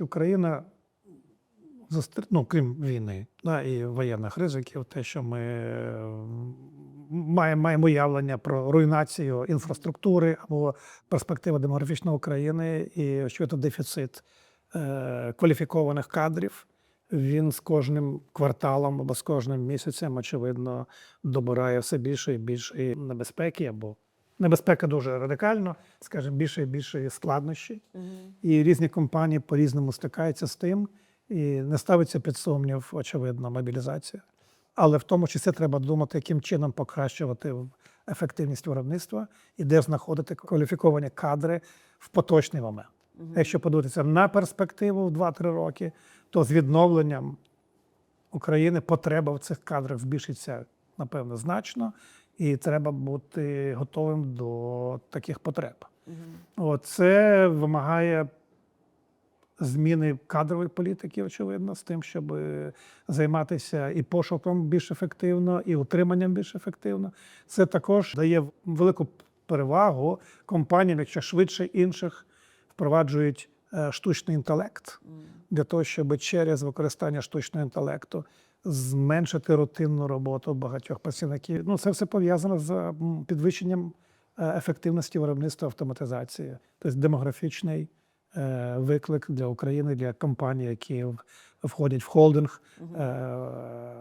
Україна застр- ну, крім війни да, і воєнних ризиків, те, що ми маємо, маємо уявлення про руйнацію інфраструктури або перспективи демографічної України, і очевидно, дефіцит е, кваліфікованих кадрів. Він з кожним кварталом або з кожним місяцем, очевидно, добирає все більше і більше небезпеки, або небезпека дуже радикально, скажімо, більше і більше складнощі. І різні компанії по-різному стикаються з тим, і не ставиться під сумнів, очевидно, мобілізація. Але в тому числі треба думати, яким чином покращувати ефективність виробництва і де знаходити кваліфіковані кадри в поточний момент. Якщо подивитися на перспективу в 2-3 роки, то з відновленням України потреба в цих кадрах збільшиться, напевно, значно, і треба бути готовим до таких потреб. От, це вимагає зміни кадрової політики, очевидно, з тим, щоб займатися і пошуком більш ефективно, і утриманням більш ефективно. Це також дає велику перевагу компаніям, якщо швидше інших впроваджують е, штучний інтелект для того, щоб через використання штучного інтелекту зменшити рутинну роботу багатьох працівників. Ну, це все пов'язано з підвищенням е, ефективності виробництва автоматизації, тобто демографічний е, виклик для України, для компаній, які входять в холдинг е,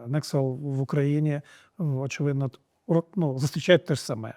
Nexel в Україні, очевидно, ну, зустрічають те ж саме.